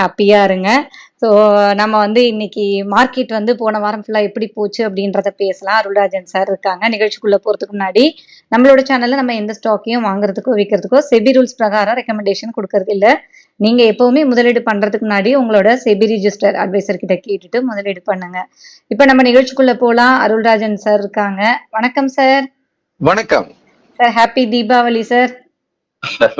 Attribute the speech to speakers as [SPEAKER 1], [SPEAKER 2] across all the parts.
[SPEAKER 1] ஹாப்பியா இருங்க. ஸோ நம்ம வந்து இன்னைக்கு மார்க்கெட் வந்து போன வாரம் ஃபுல்லாக எப்படி போச்சு அப்படின்றத பேசலாம். அருள்ராஜன் சார் இருக்காங்க. நிகழ்ச்சிக்குள்ள போறதுக்கு முன்னாடி நம்மளோட சேனல்ல நம்ம எந்த ஸ்டாக்கையும் வாங்குறதுக்கோ விற்கிறதுக்கோ செபி ரூல்ஸ் பிரகாரம் ரெக்கமெண்டேஷன் கொடுக்கறது இல்ல. நீங்க எப்பவுமே முதலீடு பண்றதுக்கு முன்னாடி உங்களோட செபி ரிஜிஸ்டர் அட்வைசர் கிட்ட கேட்டுட்டு முதலீடு பண்ணுங்க. இப்போ நம்ம நிகழ்ச்சிக்குள்ள போலாம். அருள்ராஜன் சார் இருக்காங்க. வணக்கம் சார்
[SPEAKER 2] வணக்கம்.
[SPEAKER 1] சார் ஹாப்பி தீபாவளி சார்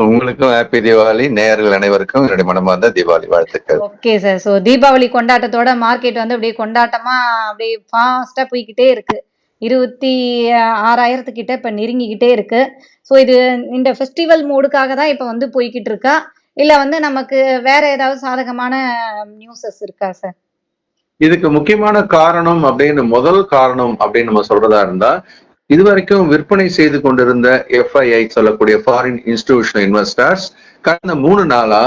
[SPEAKER 2] உங்களுக்கும் ஹாப்பி தீபாவளி நேயர்கள் அனைவருக்கும் என்னுடைய மனமார்ந்த தீபாவளி வாழ்த்துக்கள்.
[SPEAKER 1] ஓகே சார் ஸோ தீபாவளி கொண்டாட்டத்தோட மார்க்கெட் வந்து அப்படியே கொண்டாட்டமா அப்படியே ஃபாஸ்டா போய்க்கிட்டே இருக்கு. இருபத்தி ஆறாயிரத்துக்கிட்ட இப்ப நெருங்கிக்கிட்டே இருக்கு. ஸோ இது இந்த ஃபெஸ்டிவல் மூடுக்காக தான் இப்ப வந்து போய்கிட்டு இருக்கா? இல்ல வந்து நமக்கு வேற ஏதாவது சாதகமான நியூஸஸ் இருக்கா சார்
[SPEAKER 2] இதுக்கு முக்கியமான காரணம் அப்படின்னு முதல் காரணம் அப்படின்னு நம்ம சொல்றதா இருந்தா இதுவரைக்கும் விற்பனை செய்து கொண்டிருந்த எஃப்ஐஐ சொல்லக்கூடிய ஃபாரின் இன்ஸ்டிடியூஷனல் இன்வெஸ்டர்ஸ் கடந்த மூணு நாளா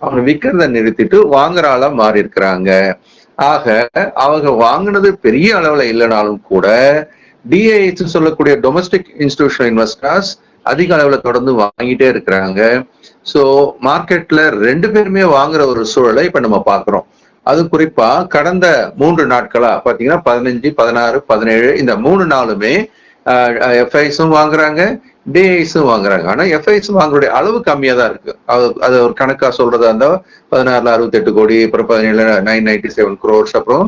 [SPEAKER 2] அவங்க விற்கிறத நிறுத்திட்டு வாங்குறாளா மாறி இருக்கிறாங்க ஆக அவங்க வாங்கினது பெரிய அளவுல இல்லைனாலும் கூட டிஐஎஸ் சொல்லக்கூடிய டொமஸ்டிக் இன்ஸ்டிடியூஷனல் இன்வெஸ்டர்ஸ் அதிக அளவுல தொடர்ந்து வாங்கிட்டே இருக்கிறாங்க. ஸோ மார்க்கெட்ல ரெண்டு பேருமே வாங்குற ஒரு சூழலை இப்ப நம்ம பாக்குறோம் அது குறிப்பா கடந்த மூன்று நாட்களா பாத்தீங்கன்னா பதினஞ்சு பதினாறு பதினேழு இந்த மூணு நாளுமே எஃப்ஐஸும் வாங்குறாங்க டிஐஸும் வாங்குறாங்க. ஆனால் எஃப்ஐஸ் வாங்குறதுடைய அளவு கம்மியாக தான் இருக்கு. அது அது ஒரு கணக்காக சொல்றதா இருந்தால் பதினாறுல அறுபத்தெட்டு கோடி அப்புறம் பதினேழு நைன் நைன்டி செவன் குரோர்ஸ் அப்புறம்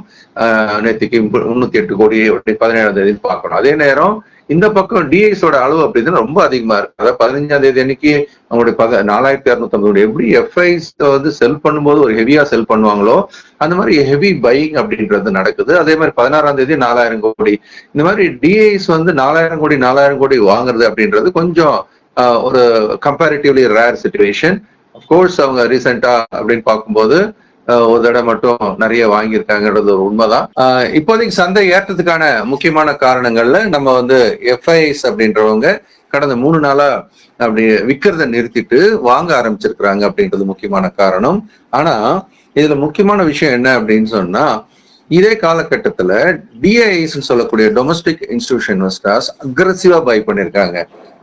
[SPEAKER 2] நேற்றுக்கு முன்னூத்தி எட்டு கோடி பதினேழாம் தேதி பார்க்கணும். அதே நேரம் இந்த பக்கம் டிஐஸோட அளவு அப்படின்னு ரொம்ப அதிகமா இருக்கு. அதாவது பதினஞ்சாம் தேதி அன்னைக்கு அவங்களுடைய பத நாலாயிரத்தி இரநூத்தம்பது எப்படி எஃப்ஐஸ் வந்து செல் பண்ணும்போது ஒரு ஹெவியா செல் பண்ணுவாங்களோ அந்த மாதிரி ஹெவி பையிங் அப்படின்றது நடக்குது. அதே மாதிரி பதினாறாம் தேதி நாலாயிரம் கோடி. இந்த மாதிரி டிஐஸ் வந்து நாலாயிரம் கோடி நாலாயிரம் கோடி வாங்குறது அப்படின்றது கொஞ்சம் ஆஹ், ஒரு கம்பேரிட்டிவ்லி ரேர் சுச்சுவேஷன் கோர்ஸ் அவங்க ரீசெண்டா அப்படின்னு பார்க்கும்போது ஒரு தடவை மட்டும் நிறைய வாங்கியிருக்காங்கன்றது ஒரு உண்மைதான். இப்போதைக்கு சந்தை ஏற்றத்துக்கான முக்கியமான காரணங்கள்ல நம்ம வந்து எஃப்ஐஎஸ் அப்படின்றவங்க கடந்த மூணு நாளா அப்படி விற்கிறத நிறுத்திட்டு வாங்க ஆரம்பிச்சிருக்கிறாங்க அப்படின்றது முக்கியமான காரணம். ஆனா இதுல முக்கியமான விஷயம் என்ன அப்படின்னு சொன்னா இதே காலகட்டத்துல டிஐஎஸ் சொல்லக்கூடிய டொமஸ்டிக் இன்ஸ்டிடியூஷன் இன்வெஸ்டர்ஸ் அக்ரஸிவா பை பண்ணிருக்காங்க.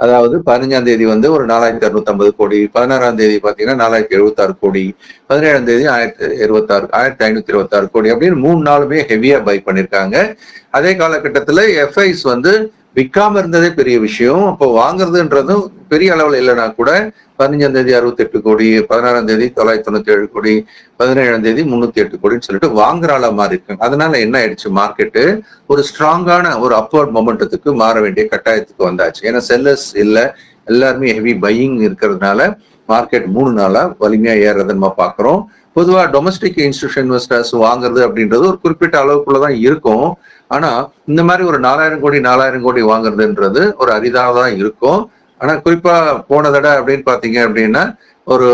[SPEAKER 2] அதாவது பதினஞ்சாம் தேதி வந்து ஒரு நாலாயிரத்தி அறுநூத்தி கோடி பதினாறாம் தேதி பாத்தீங்கன்னா நாலாயிரத்தி எழுபத்தாறு கோடி பதினேழாம் தேதி ஆயிரத்தி இருபத்தாறு ஆயிரத்தி ஐநூத்தி இருபத்தாறு கோடி அப்படின்னு மூணு நாளுமே ஹெவியா பை பண்ணிருக்காங்க. அதே காலகட்டத்துல எஃப்ஐஸ் வந்து விற்காம இருந்ததே பெரிய விஷயம். அப்போ வாங்குறதுன்றதும் பெரிய அளவுல இல்லைனா கூட பதினஞ்சாம் தேதி அறுபத்தி எட்டு கோடி பதினாறாம் தேதி தொள்ளாயிரத்தி தொண்ணூத்தி ஏழு கோடி பதினேழாம் தேதி முன்னூத்தி எட்டு கோடின்னு சொல்லிட்டு வாங்குற ஆளா மாறி இருக்காங்க அதனால என்ன ஆயிடுச்சு? மார்க்கெட்டு ஒரு ஸ்ட்ராங்கான ஒரு அப்வர்ட் மொமெண்டத்துக்கு மாற வேண்டிய கட்டாயத்துக்கு வந்தாச்சு. ஏன்னா செல்லர்ஸ் இல்லை எல்லாருமே ஹெவி பையிங் இருக்கிறதுனால மார்க்கெட் மூணு நாளா வலிமையா ஏறதை நம்ம பாக்குறோம் பொதுவா டொமஸ்டிக் இன்ஸ்டியூஷன் இன்வெஸ்டர்ஸ் வாங்குறது அப்படின்றது ஒரு குறிப்பிட்ட அளவுக்குள்ளதான் இருக்கும். ஆனா இந்த மாதிரி ஒரு நாலாயிரம் கோடி நாலாயிரம் கோடி வாங்குறதுன்றது ஒரு அரிதாக தான் இருக்கும். ஆனா குறிப்பா போன தடவை அப்படின்னு பாத்தீங்க அப்படின்னா ஒரு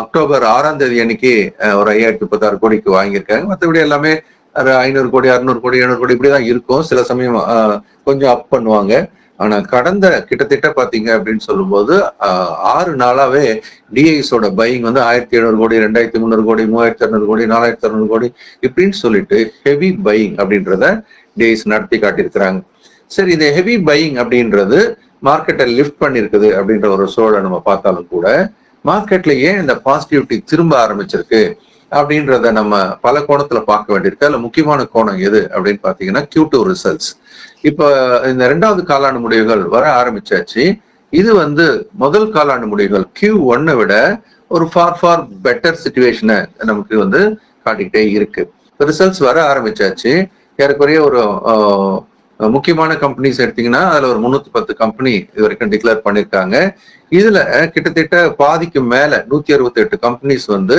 [SPEAKER 2] அக்டோபர் ஆறாம் தேதி அன்னைக்கு ஒரு ஐயாயிரத்தி முப்பத்தாறு கோடிக்கு வாங்கியிருக்காங்க. மற்றபடி எல்லாமே ஐநூறு கோடி அறுநூறு கோடி எழுநூறு கோடி இப்படிதான் இருக்கும். சில சமயம் கொஞ்சம் அப் பண்ணுவாங்க. ஆனா கடந்த கிட்டத்தட்ட பாத்தீங்க அப்படின்னு சொல்லும்போது ஆறு நாளாவே டிஐஸோட பையிங் வந்து ஆயிரத்தி எழுநூறு கோடி ரெண்டாயிரத்தி முந்நூறு கோடி மூவாயிரத்தி அறுநூறு கோடி நாலாயிரத்தி அறுநூறு கோடி இப்படின்னு சொல்லிட்டு ஹெவி பையிங் அப்படின்றத டேஸ் நடத்தி காட்டியிருக்கிறாங்க. சரி இந்த ஹெவி பையிங் அப்படின்றது மார்க்கெட்டை லிஃப்ட் பண்ணியிருக்குது அப்படின்ற ஒரு சூழலை நம்ம பார்த்தாலும் கூட மார்க்கெட்ல ஏன் இந்த பாசிட்டிவிட்டி திரும்ப ஆரம்பிச்சிருக்கு அப்படின்றத நம்ம பல கோணத்துல பார்க்க வேண்டியிருக்கு. அதுல முக்கியமான கோணம் எது அப்படின்னு பாத்தீங்கன்னா கியூ டூ ரிசல்ட்ஸ் இப்ப இந்த ரெண்டாவது காலாண்டு முடிவுகள் வர ஆரம்பிச்சாச்சு. இது வந்து முதல் காலாண்டு முடிவுகள் கியூ ஒன்னை விட ஒரு ஃபார் ஃபார் பெட்டர் சுச்சுவேஷனை நமக்கு வந்து காட்டிக்கிட்டே இருக்கு. ரிசல்ட்ஸ் வர ஆரம்பிச்சாச்சு. ஏறக்குறைய ஒரு முக்கியமான கம்பெனிஸ் எடுத்தீங்கன்னா அதுல ஒரு முன்னூத்தி பத்து கம்பெனி இது வரைக்கும் டிக்ளேர் பண்ணிருக்காங்க. இதுல கிட்டத்தட்ட பாதிக்கு மேல நூத்தி அறுபத்தி எட்டு கம்பெனிஸ் வந்து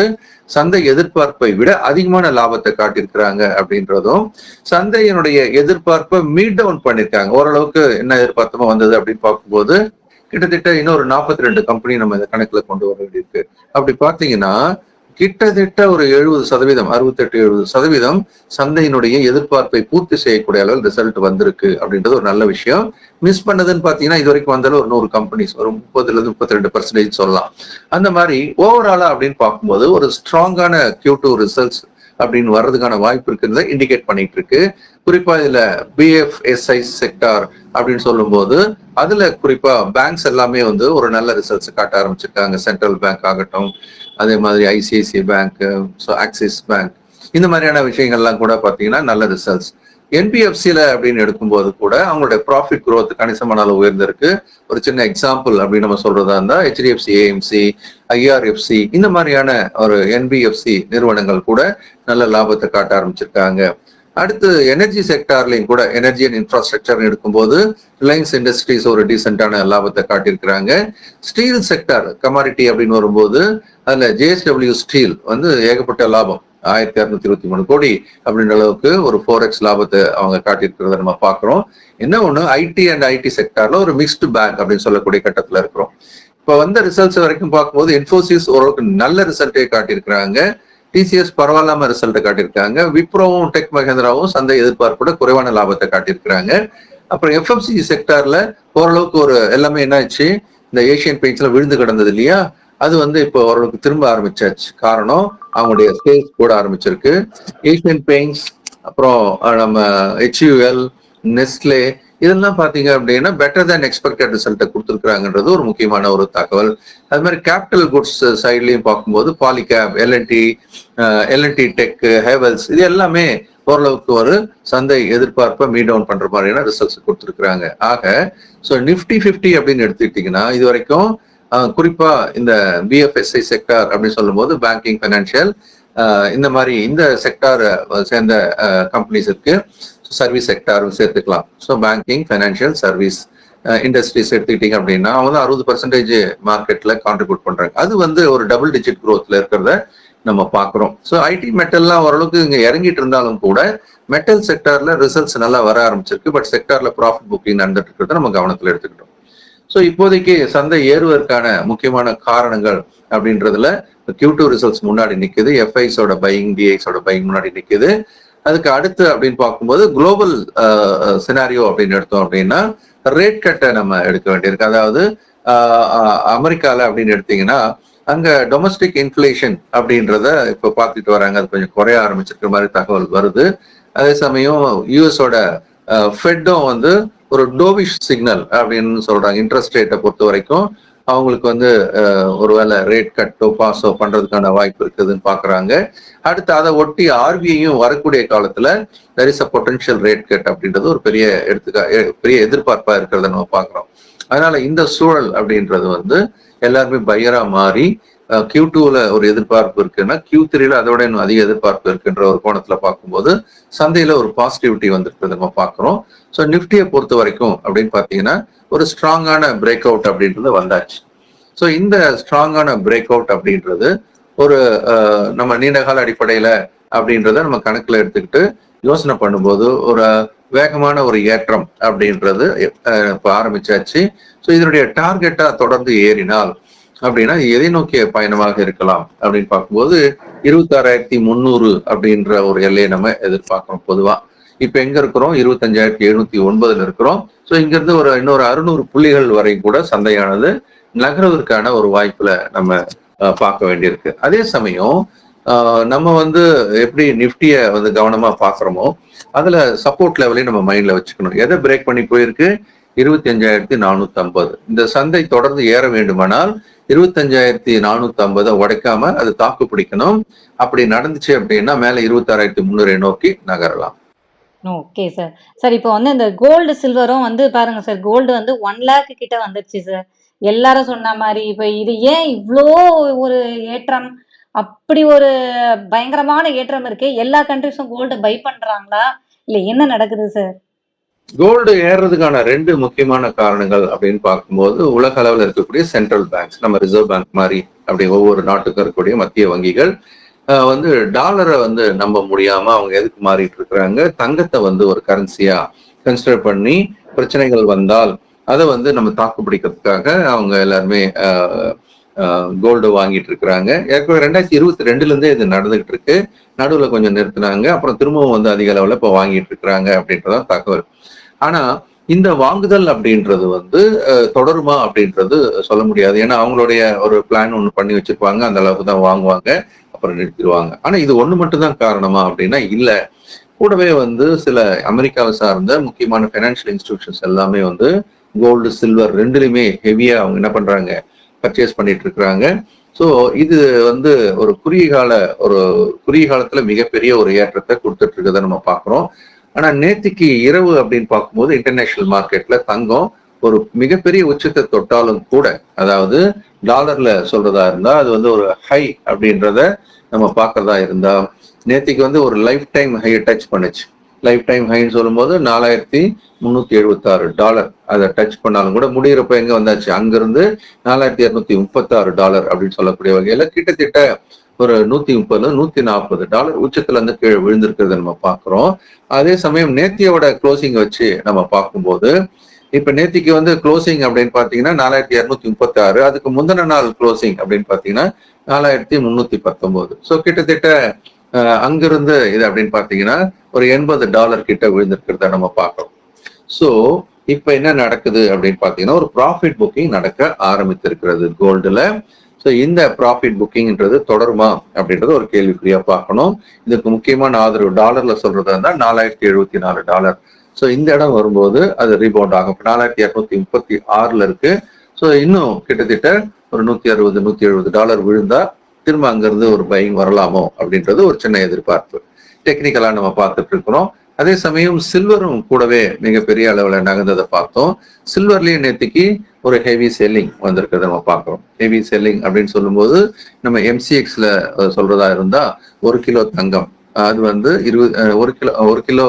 [SPEAKER 2] சந்தை எதிர்பார்ப்பை விட அதிகமான லாபத்தை காட்டியிருக்கிறாங்க அப்படின்றதும் சந்தையினுடைய எதிர்பார்ப்பை மீட் டவுன் பண்ணிருக்காங்க. ஓரளவுக்கு என்ன எதிர்பார்த்தமோ வந்தது அப்படின்னு பார்க்கும்போது கிட்டத்தட்ட இன்னொரு நாற்பத்தி ரெண்டு கம்பெனி நம்ம இந்த கணக்குல கொண்டு வர வேண்டியிருக்கு. அப்படி பாத்தீங்கன்னா கிட்டத்தட்ட ஒரு எழுபது சதவீதம் அறுபத்தெட்டு எழுபது சதவீதம் சந்தையினுடைய எதிர்பார்ப்பை பூர்த்தி செய்யக்கூடிய அளவில் ரிசல்ட் வந்திருக்கு அப்படின்றது ஒரு நல்ல விஷயம். மிஸ் பண்ணதுன்னு பாத்தீங்கன்னா இது வரைக்கும் வந்தாலும் ஒரு நூறு கம்பெனிஸ் ஒரு முப்பதுல இருந்து முப்பத்தி ரெண்டு பர்சன்டேஜ் சொல்லலாம். அந்த மாதிரி ஓவராலா அப்படின்னு பார்க்கும்போது ஒரு ஸ்ட்ராங்கான கியூ டூ ரிசல்ட்ஸ் அப்படின்னு வர்றதுக்கான வாய்ப்பு இருக்குன்றத இண்டிகேட் பண்ணிட்டு இருக்கு குறிப்பா இதுல பிஎஃப்எஸ்ஐ செக்டார் அப்படின்னு சொல்லும்போது அதுல குறிப்பா பேங்க்ஸ் எல்லாமே வந்து ஒரு நல்ல ரிசல்ட்ஸ் காட்ட ஆரம்பிச்சிருக்காங்க. சென்ட்ரல் பேங்க் ஆகட்டும் அதே மாதிரி ICICI bank so Axis bank இந்த மாதிரியான விஷயங்கள்லாம் கூட பாத்தீங்கன்னா நல்ல ரிசல்ட்ஸ் என்பிஎஃப்சியில் அப்படின்னு எடுக்கும்போது கூட அவங்களுடைய ப்ராஃபிட் க்ரோத் கணிசமான அளவு உயர்ந்திருக்கு. ஒரு சின்ன எக்ஸாம்பிள் அப்படின்னு நம்ம சொல்றதா இருந்தால் ஹெச்டிஎஃப்சி ஏஎம்சி ஐஆர்எஃப்சி இந்த மாதிரியான ஒரு என்பிஎஃப்சி நிறுவனங்கள் கூட நல்ல லாபத்தை காட்ட ஆரம்பிச்சிருக்காங்க. அடுத்து எனர்ஜி செக்டார்லையும் கூட எனர்ஜி அண்ட் இன்ஃப்ராஸ்ட்ரக்சர் எடுக்கும்போது ரிலையன்ஸ் இண்டஸ்ட்ரீஸ் ஒரு டீசென்டான லாபத்தை காட்டியிருக்கிறாங்க. ஸ்டீல் செக்டார் கமாடிட்டி அப்படின்னு வரும்போது அதுல ஜேஎஸ்டபிள்யூ ஸ்டீல் வந்து ஏகப்பட்ட லாபம். ஆயிரத்தி அறுநூத்தி இருபத்தி மூணு கோடி அப்படின்ற அளவுக்கு ஒரு ஃபோர் எக்ஸ் லாபத்தை அவங்க காட்டியிருக்கிறத நம்ம பாக்குறோம் என்ன ஒண்ணு? ஐடி அண்ட் ஐடி செக்டார்ல ஒரு மிக்ஸ்டு பேங்க் அப்படின்னு சொல்லக்கூடிய கட்டத்துல இருக்கிறோம். இப்ப வந்த ரிசல்ட்ஸ் வரைக்கும் பார்க்கும்போது இன்ஃபோசிஸ் ஓரளவுக்கு நல்ல ரிசல்ட்டே காட்டியிருக்கிறாங்க. டிசிஎஸ் பரவாயில்லாம ரிசல்ட்டை காட்டியிருக்காங்க. விப்ரோவும் டெக் மகேந்திராவும் சந்தை எதிர்பார்ப்போட குறைவான லாபத்தை காட்டியிருக்கிறாங்க. அப்புறம் எஃப்எம்சி செக்டார்ல ஓரளவுக்கு ஒரு எல்லாமே என்ன ஆச்சு இந்த ஏசியன் பெயிண்ட்ஸ்ல விழுந்து கிடந்தது இல்லையா? அது வந்து இப்போ ஓரளவுக்கு திரும்ப ஆரம்பிச்சாச்சு. காரணம் அவங்களுடைய சேல்ஸ் கூட ஆரம்பிச்சிருக்கு. ஏசியன் பெயிண்ட்ஸ் அப்புறம் நம்ம ஹெச்யூஎல் நெஸ்லே இதெல்லாம் பாத்தீங்க அப்படின்னா பெட்டர் தேன் எக்ஸ்பெக்டட் ரிசல்ட்டை கொடுத்துருக்காங்கன்றது ஒரு முக்கியமான ஒரு தகவல். அது மாதிரி கேபிட்டல் குட்ஸ் சைட்லயும் பார்க்கும்போது Polycab LNT LNT tech Havells இது எல்லாமே ஓரளவுக்கு ஒரு சந்தை எதிர்பார்ப்பை மீட் டவுன் பண்ற மாதிரியான ரிசல்ட்ஸ் கொடுத்துருக்குறாங்க. ஆக ஸோ நிஃப்டி ஃபிஃப்டி அப்படின்னு எடுத்துக்கிட்டீங்கன்னா இது வரைக்கும் குறிப்பா இந்த பிஎஃப்எஸ்ஐ செக்டார் அப்படின்னு சொல்லும்போது பேங்கிங் ஃபைனான்சியல் இந்த மாதிரி இந்த செக்டார் சேர்ந்த கம்பெனிஸ் இருக்கு. சர்வீஸ் செக்டாரும் சேர்த்துக்கலாம். So banking financial service industries எடுத்துக்கிட்டீங்க அப்படின்னா அவங்க வந்து அறுபது பர்சன்டேஜ் மார்க்கெட்ல கான்ட்ரிபியூட் பண்றாங்க. அது வந்து ஒரு டபுள் டிஜிட் க்ரோத்தில் இருக்கிறத நம்ம பாக்குறோம் ஸோ ஐடி மெட்டல்லாம் ஓரளவுக்கு இங்க இறங்கிட்டு இருந்தாலும் கூட மெட்டல் செக்டார்ல ரிசல்ட்ஸ் நல்லா வர ஆரம்பிச்சிருக்கு. பட் செக்டார்ல ப்ராஃபிட் புக்கிங் நடந்துட்டு இருக்கிறத நம்ம கவனத்துல எடுத்துக்கிட்டோம். ஸோ இப்போதைக்கு சந்தை ஏறுவதற்கான முக்கியமான காரணங்கள் அப்படின்றதுல கியூ டூ ரிசல்ட்ஸ் முன்னாடி நிற்குது எஃப்ஐஸோட பையிங் டிஐஸோட பையிங் முன்னாடி நிக்குது. அதுக்கு அடுத்து அப்படின்னு பார்க்கும்போது குளோபல் சினாரியோ uh, uh, அப்படின்னு எடுத்தோம் அப்படின்னா ரேட் கட்டை நம்ம எடுக்க வேண்டியிருக்கு. அதாவது ஆஹ், அமெரிக்கால அப்படின்னு எடுத்தீங்கன்னா அங்க டொமஸ்டிக் இன்ஃபிளேஷன் அப்படின்றத இப்ப பார்த்துட்டு வராங்க. அது கொஞ்சம் குறைய ஆரம்பிச்சிருக்கிற மாதிரி தகவல் வருது. அதே சமயம் யூஎஸோட ஃபெட்டும் வந்து ஒரு டோவிஷ் சிக்னல் அப்படின்னு சொல்றாங்க. இன்ட்ரெஸ்ட் ரேட்டை பொறுத்த வரைக்கும் அவங்களுக்கு வந்து அஹ், ஒருவேளை ரேட் கட்டோ பாஸோ பண்றதுக்கான வாய்ப்பு இருக்குதுன்னு பாக்குறாங்க. அடுத்து அதை ஒட்டி ஆர்பிஐயும் வரக்கூடிய காலத்துல there is a potential rate cut அப்படின்றது ஒரு பெரிய எடுத்துக்கா பெரிய எதிர்பார்ப்பா இருக்கிறத நம்ம பாக்குறோம். அதனால இந்த சூழல் அப்படின்றது வந்து எல்லாருமே பையரா மாறி கியூ டூல ஒரு எதிர்பார்ப்பு இருக்குன்னா கியூ த்ரீல அதோட இன்னும் அதிக எதிர்பார்ப்பு இருக்குன்ற ஒரு கோணத்துல பார்க்கும்போது சந்தையில ஒரு பாசிட்டிவிட்டி வந்திருக்கிறத நம்ம பாக்குறோம் ஸோ நிப்டியை பொறுத்த வரைக்கும் அப்படின்னு பாத்தீங்கன்னா ஒரு ஸ்ட்ராங்கான பிரேக் அவுட் அப்படின்றது வந்தாச்சு. ஸோ இந்த ஸ்ட்ராங்கான பிரேக் அவுட் அப்படின்றது ஒரு அஹ், நம்ம நீண்டகால அடிப்படையில அப்படின்றத நம்ம கணக்குல எடுத்துக்கிட்டு யோசனை பண்ணும்போது ஒரு வேகமான ஒரு ஏற்றம் அப்படின்றது இப்போ ஆரம்பிச்சாச்சு. ஸோ இதனுடைய டார்கெட்டா தொடர்ந்து ஏறினால் அப்படின்னா எதை நோக்கிய பயணமாக இருக்கலாம் அப்படின்னு பார்க்கும்போது இருபத்தாறாயிரத்தி முந்நூறு அப்படின்ற ஒரு எல்லையை நம்ம எதிர்பார்க்கிறோம் பொதுவா. இப்ப எங்க இருக்கிறோம்? இருபத்தஞ்சாயிரத்தி எழுநூத்தி ஒன்பதுல இருக்கிறோம். ஸோ இங்கிருந்து ஒரு இன்னொரு அறுநூறு புள்ளிகள் வரை கூட சந்தையானது நகர்வதற்கான ஒரு வாய்ப்புல நம்ம பார்க்க வேண்டியிருக்கு. அதே சமயம் நம்ம வந்து எப்படி நிஃப்டிய வந்து கவனமா பாக்குறோமோ அதுல சப்போர்ட் லெவலையும் நம்ம மைண்ட்ல வச்சுக்கணும். எதை பிரேக் பண்ணி போயிருக்கு? இருபத்தி அஞ்சாயிரத்தி நானூத்தி ஐம்பது இந்த சந்தை தொடர்ந்து ஏற வேண்டுமானால் இருபத்தஞ்சாயிரத்தி நானூத்தி ஐம்பதை உடைக்காம அது தாக்கு பிடிக்கணும். அப்படி நடந்துச்சு அப்படின்னா மேல இருபத்தாறாயிரத்தி முந்நூறை நோக்கி நகரலாம்.
[SPEAKER 3] Okay sir. சார் இப்போ வந்து இந்த கோல்டு சில்வரும் வந்து பாருங்க சார். கோல்டு வந்து ஒன் லேக் கிட்ட வந்துருச்சு சார். எல்லாரும் சொன்ன மாதிரி இப்போ இது ஏன் இவ்வளோ ஒரு ஏற்றம்? அப்படி ஒரு பயங்கரமான ஏற்றம் இருக்கு. எல்லா கண்ட்ரிஸும் கோல்டு பை பண்றாங்களா? இல்ல என்ன நடக்குது சார்?
[SPEAKER 2] கோல்டு ஏறுறதுக்கான ரெண்டு முக்கியமான காரணங்கள் அப்படின்னு பார்க்கும்போது உலக அளவில் இருக்கக்கூடிய சென்ட்ரல் பேங்க்ஸ் நம்ம ரிசர்வ் பேங்க் மாதிரி அப்படி ஒவ்வொரு நாட்டுக்கும் இருக்கக்கூடிய மத்திய வங்கிகள் ஆஹ் வந்து டாலரை வந்து நம்ப முடியாம அவங்க எதுக்கு மாறிட்டு இருக்கிறாங்க? தங்கத்தை வந்து ஒரு கரன்சியா கன்சிடர் பண்ணி பிரச்சனைகள் வந்தால் அதை வந்து நம்ம தாக்குப்பிடிக்கிறதுக்காக அவங்க எல்லாருமே ஆஹ் கோல்டு வாங்கிட்டு இருக்கிறாங்க. ஏற்கனவே ரெண்டாயிரத்தி இருபத்தி ரெண்டுல இருந்தே இது நடந்துகிட்டு இருக்கு. நடுவுல கொஞ்சம் நிறுத்தினாங்க. அப்புறம் திரும்பவும் வந்து அதிக அளவுல இப்ப வாங்கிட்டு இருக்கிறாங்க அப்படின்றதான் தகவல். ஆனா இந்த வாங்குதல் அப்படின்றது வந்து தொடருமா அப்படின்றது சொல்ல முடியாது. ஏன்னா அவங்களுடைய ஒரு பிளான் ஒன்று பண்ணி வச்சிருப்பாங்க. அந்த அளவுக்கு தான் வாங்குவாங்க. அப்புறம் நிறுத்திடுவாங்க. ஆனா இது ஒண்ணு மட்டும் தான் காரணமா அப்படின்னா இல்ல. கூடவே வந்து சில அமெரிக்காவை சார்ந்த முக்கியமான ஃபைனான்சியல் இன்ஸ்டிடியூஷன்ஸ் எல்லாமே வந்து கோல்டு சில்வர் ரெண்டுலையுமே ஹெவியா அவங்க என்ன பண்றாங்க? பர்ச்சேஸ் பண்ணிட்டு இருக்கிறாங்க. ஸோ இது வந்து ஒரு குறுகிய கால ஒரு குறுகிய காலத்துல மிகப்பெரிய ஒரு ஏற்றத்தை கொடுத்துட்டு இருக்கதை நம்ம பார்க்குறோம். ஆனா நேத்திக்கு இரவு அப்படின்னு பார்க்கும்போது இன்டர்நேஷனல் மார்க்கெட்ல தங்கம் ஒரு மிகப்பெரிய உச்சத்தை தொட்டாலும் கூட அதாவது டாலர்ல சொல்றதா இருந்தா அது வந்து ஒரு ஹை அப்படின்றத நம்ம பார்க்கறதா இருந்தா நேத்திக்கு வந்து ஒரு லைஃப் டைம் ஹை டச் பண்ணுச்சு. லைஃப் டைம் ஹைன்னு சொல்லும்போது நாலாயிரத்தி முன்னூத்தி எழுபத்தி ஆறு டாலர் அதை டச் பண்ணாலும் கூட முடியிறப்ப எங்க வந்தாச்சு? அங்கிருந்து நாலாயிரத்தி இருநூத்தி முப்பத்தாறு டாலர் அப்படின்னு சொல்லக்கூடிய வகையில கிட்டத்தட்ட ஒரு நூத்தி முப்பதுல நூத்தி நாற்பது டாலர் உச்சத்துல இருந்து கீழே விழுந்திருக்கிறத நம்ம பாக்குறோம் அதே சமயம் நேத்தியோட க்ளோசிங் வச்சு நம்ம பார்க்கும்போது இப்ப நேத்திக்கு வந்து க்ளோசிங் அப்படின்னு பாத்தீங்கன்னா நாலாயிரத்தி இருநூத்தி முப்பத்தி ஆறு அதுக்கு முந்தின நாள் க்ளோசிங் அப்படின்னு பாத்தீங்கன்னா நாலாயிரத்தி முன்னூத்தி பத்தொன்பது. ஸோ கிட்டத்தட்ட அங்கிருந்து இது அப்படின்னு பாத்தீங்கன்னா ஒரு எண்பது டாலர் கிட்ட விழுந்திருக்கிறத நம்ம பார்க்கறோம். ஸோ இப்ப என்ன நடக்குது அப்படின்னு பாத்தீங்கன்னா ஒரு ப்ராஃபிட் புக்கிங் நடக்க ஆரம்பித்திருக்கிறது கோல்டுல ஸோ இந்த ப்ராஃபிட் புக்கிங்ன்றது தொடருமா அப்படின்றது ஒரு கேள்விக்குறியா பார்க்கணும். இதுக்கு முக்கியமான ஆதரவு டாலர்ல சொல்றதா இருந்தால் நாலாயிரத்தி எழுபத்தி நாலு டாலர். ஸோ இந்த இடம் வரும்போது அது ரீபவுண்ட் ஆகும். நாலாயிரத்தி இரநூத்தி முப்பத்தி ஆறுல இருக்கு. ஸோ இன்னும் கிட்டத்தட்ட ஒரு நூத்தி அறுபது நூத்தி எழுபது டாலர் விழுந்தா திரும்ப அங்கிருந்து ஒரு பையிங் வரலாமோ அப்படின்றது ஒரு சின்ன எதிர்பார்ப்பு. டெக்னிக்கலா நம்ம பார்த்துட்டு இருக்கிறோம். அதே சமயம் சில்வரும் கூடவே மிகப்பெரிய அளவுல நகர்ந்ததை பார்த்தோம். சில்வர்லயும் நேத்திக்கு ஒரு ஹெவி செல்லிங் வந்திருக்கிறத நம்ம பார்க்குறோம். ஹெவி செல்லிங் அப்படின்னு சொல்லும்போது நம்ம எம்சிஎக்ஸ்ல சொல்றதா இருந்தா ஒரு கிலோ தங்கம். அது வந்து இருபது ஒரு கிலோ ஒரு கிலோ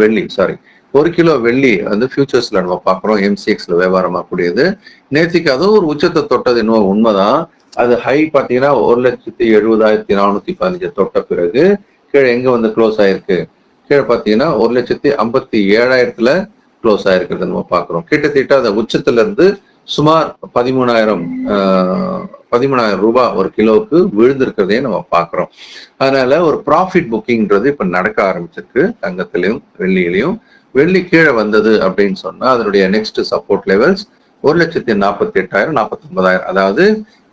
[SPEAKER 2] வெள்ளி சாரி ஒரு கிலோ வெள்ளி வந்து ஃபியூச்சர்ஸ்ல நம்ம பார்க்குறோம். எம்சிஎக்ஸ்ல வியாபாரமாகக்கூடியது நேத்திக்கு அதுவும் ஒரு உச்சத்தை தொட்டது இன்னும் உண்மைதான். அது ஹை பார்த்தீங்கன்னா ஒரு லட்சத்தி எழுபதாயிரத்தி நானூத்தி பதினஞ்சு தொட்ட பிறகு கீழே எங்க வந்து க்ளோஸ் ஆயிருக்கு? கீழே பாத்தீங்கன்னா ஒரு லட்சத்தி ஐம்பத்தி ஏழாயிரத்துல க்ளோஸ் ஆயிருக்கிறத நம்ம பார்க்குறோம். கிட்டத்தட்ட அந்த உச்சத்துல இருந்து சுமார் பதிமூணாயிரம் ஆஹ், பதிமூணாயிரம் ரூபாய் ஒரு கிலோவுக்கு விழுந்திருக்கிறதையும் நம்ம பார்க்குறோம். அதனால ஒரு ப்ராஃபிட் புக்கிங்ன்றது இப்ப நடக்க ஆரம்பிச்சிருக்கு. தங்கத்திலையும் வெள்ளியிலையும். வெள்ளி கீழே வந்தது அப்படின்னு சொன்னா அதனுடைய நெக்ஸ்ட் சப்போர்ட் லெவல்ஸ் ஒரு லட்சத்தி நாற்பத்தி எட்டாயிரம் நாற்பத்தி ஒன்பதாயிரம் அதாவது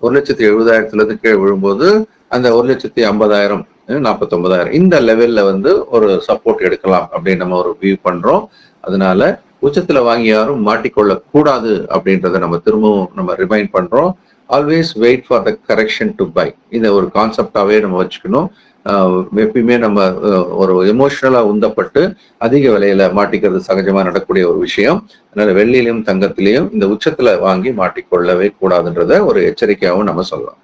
[SPEAKER 2] ஒரு லட்சத்தி எழுபதாயிரத்துல இருந்து கீழே விழும்போது அந்த ஒரு லட்சத்தி ஐம்பதாயிரம் நாற்பத்தொன்பதாயிரம் இந்த லெவல்ல வந்து ஒரு சப்போர்ட் எடுக்கலாம் அப்படின்னு நம்ம ஒரு வியூ பண்றோம். அதனால உச்சத்துல வாங்கி யாரும் மாட்டிக்கொள்ள கூடாது அப்படின்றத நம்ம திரும்பவும் நம்ம ரிமைண்ட் பண்றோம். Always wait for the correction to buy இதை ஒரு கான்செப்டாவே நம்ம வச்சுக்கணும். ஆஹ் எப்பயுமே நம்ம ஒரு எமோஷனலா உந்தப்பட்டு அதிக விலையில மாட்டிக்கிறது சகஜமா நடக்கக்கூடிய ஒரு விஷயம். அதனால வெள்ளியிலையும் தங்கத்திலையும் இந்த உச்சத்துல வாங்கி மாட்டிக்கொள்ளவே கூடாதுன்றத ஒரு எச்சரிக்கையாகவும் நம்ம சொல்லலாம்.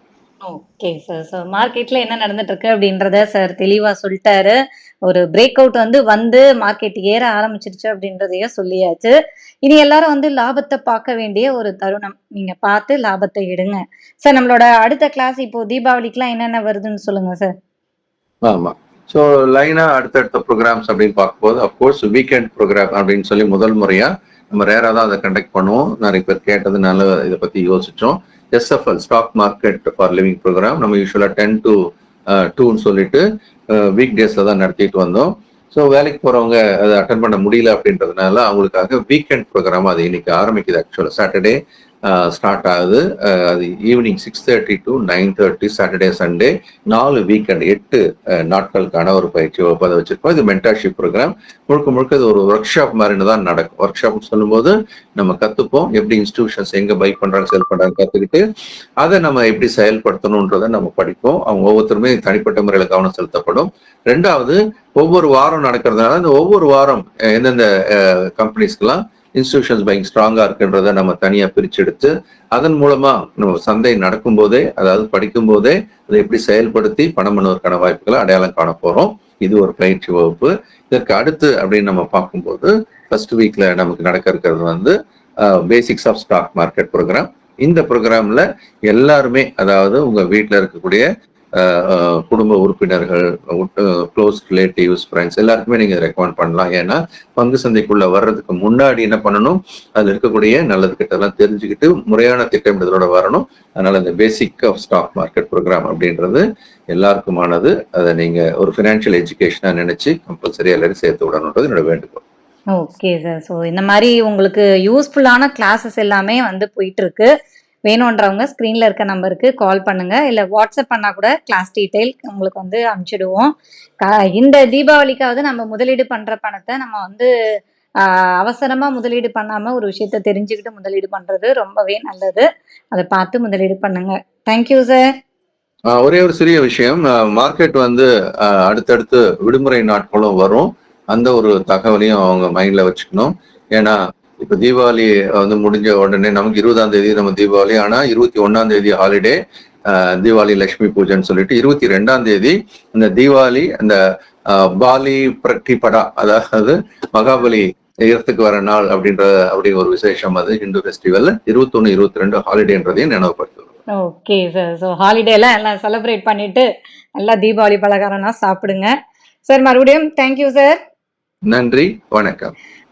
[SPEAKER 3] ஓகே சார் ஸோ மார்க்கெட்ல என்ன நடந்துட்டு இருக்கு அப்படின்றத சார் தெளிவா சொல்லிட்டாரு. ஒரு பிரேக் அவுட் வந்து வந்து மார்க்கெட் ஏற ஆரம்பிச்சிருச்சு அப்படின்றதையும் சொல்லியாச்சு. இனி எல்லாரும் வந்து லாபத்தை பார்க்க வேண்டிய ஒரு தருணம். நீங்க பார்த்து லாபத்தை எடுங்க. சார் நம்மளோட அடுத்த கிளாஸ் இப்போ தீபாவளிக்குலாம் என்னென்ன வருதுன்னு சொல்லுங்க சார்
[SPEAKER 2] ஆமா. ஸோ லைனா அடுத்தடுத்த ப்ரோக்ராம்ஸ் அப்படின்னு பார்க்கும்போது அப்கோர்ஸ் வீக்கெண்ட் ப்ரோக்ராம் அப்படின்னு சொல்லி முதல் முறையா நம்ம ரேராக தான் அதை கண்டக்ட் பண்ணுவோம். நிறைய பேர் கேட்டதுனால இதை பத்தி யோசிச்சோம். SFL stock market for living program நம்ம யூஸ்வலாக டென் டு டூன்னு சொல்லிட்டு வீக் டேஸ்ல தான் நடத்திட்டு வந்தோம். ஸோ வேலைக்கு போறவங்க அதை அட்டன் பண்ண முடியல அப்படின்றதுனால அவங்களுக்காக வீக்கெண்ட் ப்ரோக்ராம் அது இன்னைக்கு ஆரம்பிக்குது ஆக்சுவலாக சாட்டர்டே ஸ்டார்ட் ஆகுது. அது evening six thirty to nine thirty Saturday Sunday நாலு வீக்கெண்ட் எட்டு நாட்களுக்கான ஒரு பயிற்சி வகுப்பதை வச்சிருக்கோம். இது மென்டர்ஷிப் ப்ரோக்ராம் முழுக்க முழுக்க இது ஒரு ஒர்க் ஷாப் மாதிரின்னு தான் நடக்கும். ஒர்க் ஷாப் சொல்லும்போது நம்ம கற்றுப்போம் எப்படி இன்ஸ்டிடியூஷன்ஸ் எங்கே பை பண்ணுறாங்க செல் பண்ணுறாங்க கற்றுக்கிட்டு அதை நம்ம எப்படி செயல்படுத்தணுன்றதை நம்ம படிப்போம். அவங்க ஒவ்வொருத்தருமே தனிப்பட்ட முறையில் கவனம் செலுத்தப்படும். ரெண்டாவது ஒவ்வொரு வாரம் நடக்கிறதுனால இந்த ஒவ்வொரு வாரம் எந்தெந்த கம்பெனிஸ்க்கெல்லாம் இன்ஸ்டிடியூஷன்ஸ் பைங் ஸ்ட்ராங்கா இருக்குன்றத நம்ம தனியா பிரிச்செடுத்து அதன் மூலமா நம்ம சந்தை நடக்கும் போதே அதாவது படிக்கும் போதே அதை எப்படி செயல்படுத்தி பணம் பண்ணுவதற்கான வாய்ப்புகளை அடையாளம் காண போறோம். இது ஒரு பயிற்சி வகுப்பு. இதற்கு அடுத்து அப்படின்னு நம்ம பார்க்கும்போது ஃபர்ஸ்ட் வீக்ல நமக்கு நடக்க இருக்கிறது வந்து basics of stock market program இந்த ப்ரோக்ராம்ல எல்லாருமே அதாவது உங்க வீட்டில் இருக்கக்கூடிய குடும்ப உறுப்பினர்கள் க்ளோஸ் ரிலேட்டிவ்ஸ் ஃப்ரெண்ட்ஸ் எல்லாருக்குமே நீங்க ரெக்கமெண்ட் பண்ணலாம். ஏன்னா பங்கு சந்தைக்குள்ள வர்றதுக்கு முன்னாடி என்ன பண்ணணும்? அதுல இருக்கக்கூடிய நல்லது கிட்டலாம் தெரிஞ்சுக்கிட்டு முறையான திட்டமிடுதலோட வரணும். அதனால இந்த basic of stock market program அப்படின்றது எல்லாருக்குமானது. அதை நீங்க ஒரு ஃபினான்ஷியல் எஜுகேஷனா நினைச்சு கம்பல்சரி எல்லாரும் சேர்த்து விடணுன்றது என்னோட வேண்டுகோள்.
[SPEAKER 3] ஓகே சார் ஸோ இந்த மாதிரி உங்களுக்கு யூஸ்ஃபுல்லான கிளாஸஸ் எல்லாமே வந்து போயிட்டு இருக்கு. வேணுன்றவங்க ஸ்க்ரீனில் இருக்க நம்பருக்கு கால் பண்ணுங்க. இல்லை வாட்ஸ்அப் பண்ணால் கூட கிளாஸ் டீட்டெயில் உங்களுக்கு வந்து அனுப்பிச்சிடுவோம். க- இந்த தீபாவளிக்காவது நம்ம முதலீடு பண்ணுற பணத்தை நம்ம வந்து அவசரமாக அவசரமா முதலீடு பண்ணாம ஒரு விஷயத்த தெரிஞ்சுக்கிட்டு முதலீடு பண்றது ரொம்பவே நல்லது. அதை பார்த்து முதலீடு பண்ணுங்க. தேங்க்யூ சார்
[SPEAKER 2] ஒரே ஒரு சிறிய விஷயம். மார்க்கெட் வந்து அடுத்தடுத்து விடுமுறை நாட்களும் வரும். அந்த ஒரு தகவலையும் அவங்க மைண்ட்ல வச்சுக்கணும். ஏன்னா இப்ப தீபாவளி வந்து முடிஞ்ச உடனே நமக்கு இருபதாம் தேதி நம்ம தீபாவளி. ஆனா இருபத்தி ஒன்னாம் தேதி ஹாலிடே தீபாவளி லட்சுமி பூஜைன்னு சொல்லிட்டு இருபத்தி ரெண்டாம் தேதி இந்த தீபாவளி அந்த பாலி பிரட்டிபடா அதாவது மகாபலி இடத்துக்கு வர நாள் அப்படின்ற அப்படி ஒரு விசேஷம் அது ஹிந்து ஃபெஸ்டிவல் இருபத்தொன்னு இருபத்தி ரெண்டு ஹாலிடேன்றதையும் நினைவுபடுத்துவோம்.
[SPEAKER 3] ஓகே சார் ஸோ ஹாலிடேலாம் எல்லாம் செலிப்ரேட் பண்ணிட்டு நல்லா தீபாவளி பலகாரம்லாம் சாப்பிடுங்க. சார் மறுபடியும் தேங்க்யூ சார்
[SPEAKER 2] நன்றி வணக்கம்.